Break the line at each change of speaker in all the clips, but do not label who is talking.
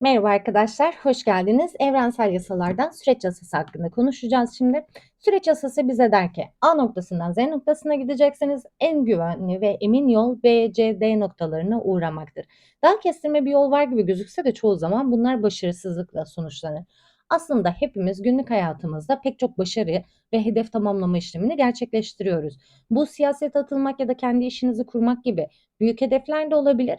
Merhaba arkadaşlar, hoş geldiniz. Evrensel yasalardan süreç yasası hakkında konuşacağız şimdi. Süreç yasası bize der ki A noktasından Z noktasına gidecekseniz en güvenli ve emin yol B, C, D noktalarına uğramaktır. Daha kestirme bir yol var gibi gözükse de çoğu zaman bunlar başarısızlıkla sonuçlanır. Aslında hepimiz günlük hayatımızda pek çok başarı ve hedef tamamlama işlemini gerçekleştiriyoruz. Bu siyasete atılmak ya da kendi işinizi kurmak gibi büyük hedefler de olabilir.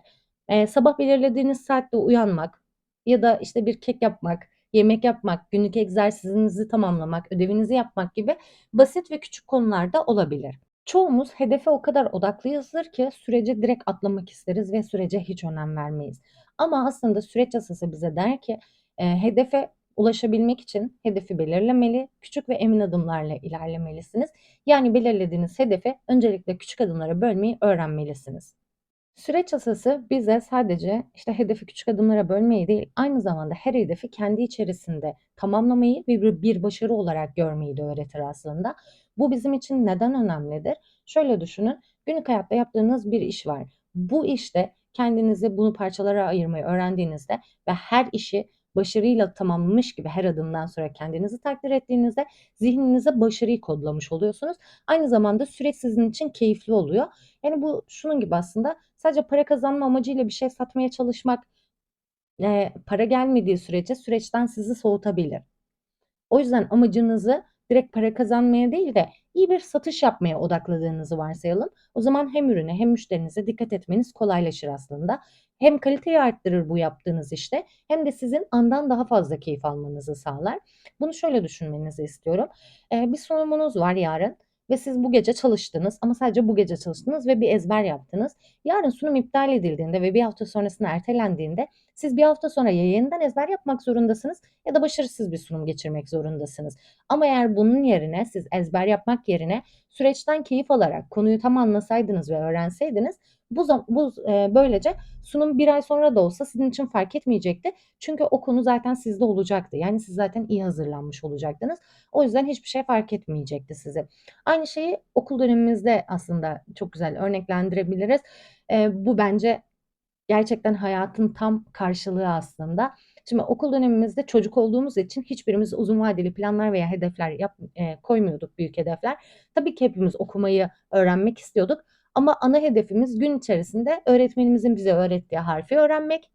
Ee, sabah belirlediğiniz saatte uyanmak, ya da, işte, bir kek yapmak, yemek yapmak, günlük egzersizinizi tamamlamak, ödevinizi yapmak gibi basit ve küçük konular da olabilir. Çoğumuz hedefe o kadar odaklıyızdır ki süreci direkt atlamak isteriz ve sürece hiç önem vermeyiz. Ama aslında süreç yasası bize der ki, eee, hedefe ulaşabilmek için hedefi belirlemeli, küçük ve emin adımlarla ilerlemelisiniz. Yani belirlediğiniz hedefi öncelikle küçük adımlara bölmeyi öğrenmelisiniz. Süreç yasası bize sadece, işte, hedefi küçük adımlara bölmeyi değil, aynı zamanda her hedefi kendi içerisinde tamamlamayı ve bir başarı olarak görmeyi de öğretir aslında. Bu bizim için neden önemlidir? Şöyle düşünün, günlük hayatta yaptığınız bir iş var. Bu işte kendinizi bunu parçalara ayırmayı öğrendiğinizde ve her işi başarıyla tamamlamış gibi her adımdan sonra kendinizi takdir ettiğinizde zihninize başarıyı kodlamış oluyorsunuz. Aynı zamanda süreç sizin için keyifli oluyor. Yani bu şunun gibi aslında sadece para kazanma amacıyla bir şey satmaya çalışmak, eee, para gelmediği sürece süreçten sizi soğutabilir. O yüzden amacınızı direkt para kazanmaya değil de iyi bir satış yapmaya odakladığınızı varsayalım. O zaman hem ürüne hem müşterinize dikkat etmeniz kolaylaşır aslında. Hem kaliteyi arttırır bu yaptığınız işte hem de sizin andan daha fazla keyif almanızı sağlar. Bunu şöyle düşünmenizi istiyorum. Eee, bir sunumunuz var yarın ve siz bu gece çalıştınız ama sadece bu gece çalıştınız ve bir ezber yaptınız. Yarın sunum iptal edildiğinde ve bir hafta sonrasına ertelendiğinde siz bir hafta sonra ya yeniden ezber yapmak zorundasınız ya da başarısız bir sunum geçirmek zorundasınız. Ama eğer bunun yerine siz ezber yapmak yerine süreçten keyif alarak konuyu tam anlasaydınız ve öğrenseydiniz bu, bu e, böylece sunum bir ay sonra da olsa sizin için fark etmeyecekti. Çünkü o konu zaten sizde olacaktı. Yani siz zaten iyi hazırlanmış olacaktınız. O yüzden hiçbir şey fark etmeyecekti size. Aynı şeyi okul dönemimizde aslında çok güzel örneklendirebiliriz. E, bu bence gerçekten hayatın tam karşılığı aslında. Şimdi okul dönemimizde çocuk olduğumuz için hiçbirimiz uzun vadeli planlar veya hedefler yap, e, koymuyorduk, büyük hedefler. Tabii ki hepimiz okumayı öğrenmek istiyorduk ama ana hedefimiz gün içerisinde öğretmenimizin bize öğrettiği harfi öğrenmek,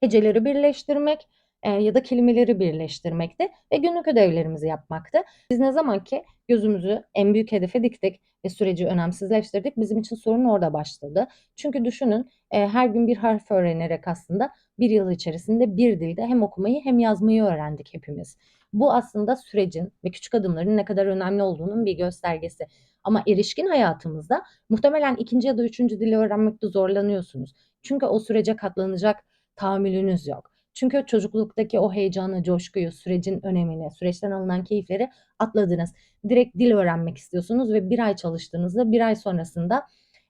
heceleri birleştirmek e, ya da kelimeleri birleştirmekti ve günlük ödevlerimizi yapmaktı. Biz ne zaman ki gözümüzü en büyük hedefe diktik ve süreci önemsizleştirdik bizim için sorun orada başladı. Çünkü düşünün e, her gün bir harf öğrenerek aslında bir yıl içerisinde bir dilde hem okumayı hem yazmayı öğrendik hepimiz. Bu aslında sürecin ve küçük adımların ne kadar önemli olduğunun bir göstergesi. Ama erişkin hayatımızda muhtemelen ikinci ya da üçüncü dili öğrenmekte zorlanıyorsunuz. Çünkü o sürece katlanacak tahammülünüz yok. Çünkü çocukluktaki o heyecanı, coşkuyu, sürecin önemini, süreçten alınan keyifleri atladınız. Direkt dil öğrenmek istiyorsunuz ve bir ay çalıştığınızda bir ay sonrasında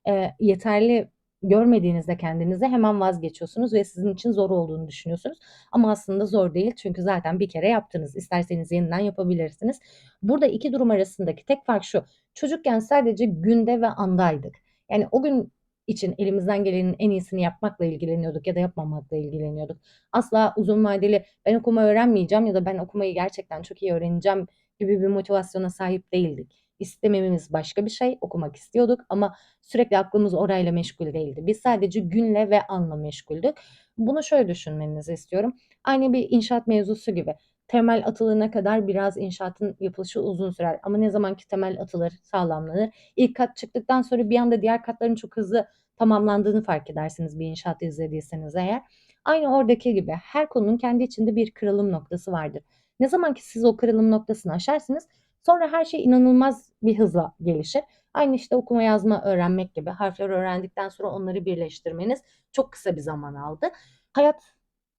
e, yeterli görmediğinizde kendinizi hemen vazgeçiyorsunuz ve sizin için zor olduğunu düşünüyorsunuz. Ama aslında zor değil çünkü zaten bir kere yaptınız. İsterseniz yeniden yapabilirsiniz. Burada iki durum arasındaki tek fark şu. Çocukken sadece günde ve andaydık. Yani o gün için elimizden gelenin en iyisini yapmakla ilgileniyorduk ya da yapmamakla ilgileniyorduk. Asla uzun vadeli ben okuma öğrenmeyeceğim ya da ben okumayı gerçekten çok iyi öğreneceğim gibi bir motivasyona sahip değildik. İstemememiz başka bir şey, okumak istiyorduk ama sürekli aklımız orayla meşgul değildi. Biz sadece günle ve anla meşguldük. Bunu şöyle düşünmenizi istiyorum. Aynı bir inşaat mevzusu gibi. Temel atılana kadar biraz inşaatın yapılışı uzun sürer ama ne zaman ki temel atılır, sağlamlanır. İlk kat çıktıktan sonra bir anda diğer katların çok hızlı tamamlandığını fark edersiniz bir inşaat izlediyseniz eğer. Aynı oradaki gibi her konunun kendi içinde bir kırılım noktası vardır. Ne zaman ki siz o kırılım noktasını aşarsınız sonra her şey inanılmaz bir hızla gelişir. Aynı işte okuma yazma öğrenmek gibi harfleri öğrendikten sonra onları birleştirmeniz çok kısa bir zaman aldı. Hayat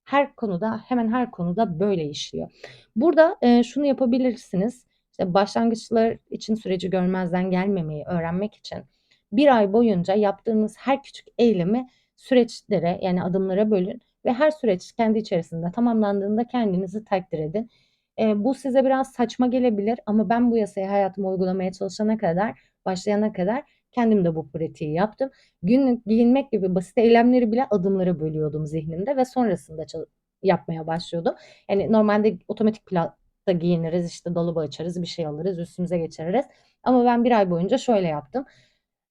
her konuda hemen her konuda böyle işliyor. Burada e, şunu yapabilirsiniz. İşte başlangıçlar için süreci görmezden gelmemeyi öğrenmek için bir ay boyunca yaptığınız her küçük eylemi süreçlere yani adımlara bölün ve her süreç kendi içerisinde tamamlandığında kendinizi takdir edin. E, bu size biraz saçma gelebilir ama ben bu yasayı hayatıma uygulamaya çalışana kadar, başlayana kadar kendim de bu pratiği yaptım. Günlük giyinmek gibi basit eylemleri bile adımlara bölüyordum zihnimde ve sonrasında yapmaya başlıyordum. Yani normalde otomatik pilotta giyiniriz, işte dolabı açarız, bir şey alırız, üstümüze geçiririz. Ama ben bir ay boyunca şöyle yaptım.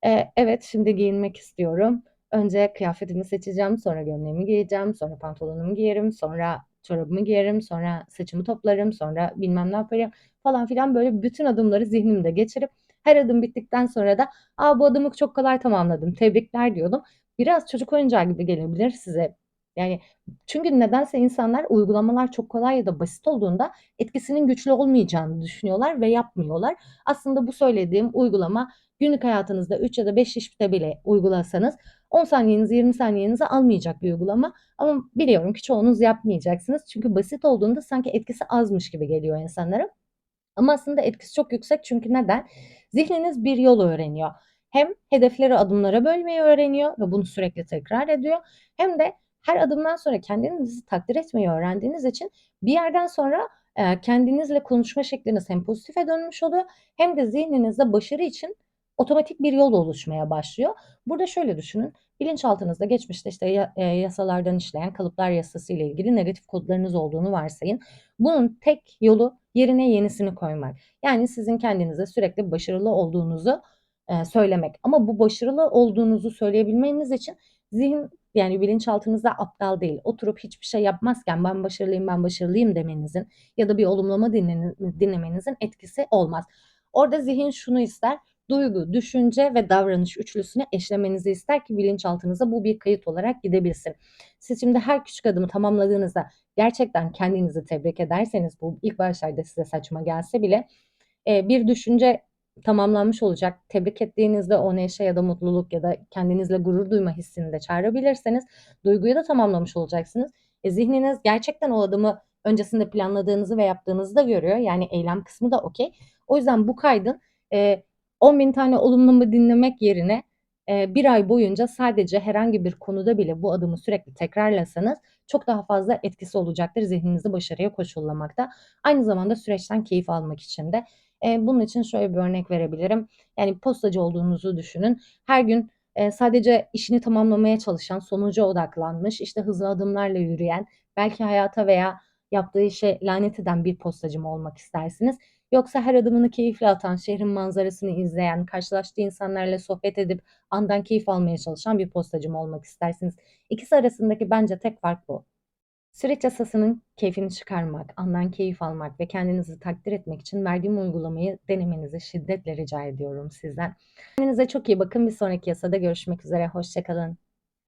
Eee, evet, şimdi giyinmek istiyorum. Önce kıyafetimi seçeceğim, sonra gömleğimi giyeceğim, sonra pantolonumu giyerim, sonra çorabımı giyerim, sonra saçımı toplarım, sonra bilmem ne yaparım falan filan böyle bütün adımları zihnimde geçirip her adım bittikten sonra da "A, bu adımı çok kolay tamamladım, tebrikler." diyordum. Biraz çocuk oyuncağı gibi gelebilir size. Yani çünkü nedense insanlar uygulamalar çok kolay ya da basit olduğunda etkisinin güçlü olmayacağını düşünüyorlar ve yapmıyorlar. Aslında bu söylediğim uygulama günlük hayatınızda 3 ya da 5 işte bile uygulasanız 10 saniyenizi 20 saniyenizi almayacak bir uygulama. Ama biliyorum ki çoğunuz yapmayacaksınız. Çünkü basit olduğunda sanki etkisi azmış gibi geliyor insanlara. Ama aslında etkisi çok yüksek çünkü neden? Zihniniz bir yol öğreniyor. Hem hedefleri adımlara bölmeyi öğreniyor ve bunu sürekli tekrar ediyor. Hem de her adımdan sonra kendinizi takdir etmeyi öğrendiğiniz için bir yerden sonra eee, kendinizle konuşma şekliniz hem pozitife dönmüş oluyor hem de zihninizde başarı için otomatik bir yol oluşmaya başlıyor. Burada şöyle düşünün. Bilinçaltınızda geçmişte işte e, yasalardan işleyen kalıplar yasası ile ilgili negatif kodlarınız olduğunu varsayın. Bunun tek yolu yerine yenisini koymak. Yani sizin kendinize sürekli başarılı olduğunuzu e, söylemek. Ama bu başarılı olduğunuzu söyleyebilmeniz için zihin yani bilinçaltınızda aptal değil. Oturup hiçbir şey yapmazken ben başarılıyım ben başarılıyım demenizin ya da bir olumlama dinlemenizin etkisi olmaz. Orada zihin şunu ister. Duygu, düşünce ve davranış üçlüsünü eşlemenizi ister ki bilinçaltınıza bu bir kayıt olarak gidebilsin. Siz şimdi her küçük adımı tamamladığınızda gerçekten kendinizi tebrik ederseniz bu ilk başlarda size saçma gelse bile e, bir düşünce tamamlanmış olacak. Tebrik ettiğinizde o neşe ya da mutluluk ya da kendinizle gurur duyma hissini de çağırabilirseniz duyguyu da tamamlamış olacaksınız. E, zihniniz gerçekten o adımı öncesinde planladığınızı ve yaptığınızı da görüyor. Yani eylem kısmı da okey. O yüzden bu kaydın e, 10 bin tane olumlama dinlemek yerine e, bir ay boyunca sadece herhangi bir konuda bile bu adımı sürekli tekrarlasanız çok daha fazla etkisi olacaktır zihninizi başarıya koşullamakta. Aynı zamanda süreçten keyif almak için de. E, bunun için şöyle bir örnek verebilirim. Yani postacı olduğunuzu düşünün. Her gün e, sadece işini tamamlamaya çalışan, sonuca odaklanmış, işte hızlı adımlarla yürüyen, belki hayata veya yaptığı işe lanet eden bir postacı mı olmak istersiniz? Yoksa her adımını keyifle atan, şehrin manzarasını izleyen, karşılaştığı insanlarla sohbet edip andan keyif almaya çalışan bir postacı mı olmak istersiniz? İkisi arasındaki bence tek fark bu. Süreç yasasının keyfini çıkarmak, andan keyif almak ve kendinizi takdir etmek için verdiğim uygulamayı denemenizi şiddetle rica ediyorum sizden. Kendinize çok iyi bakın. Bir sonraki yasada görüşmek üzere. Hoşçakalın.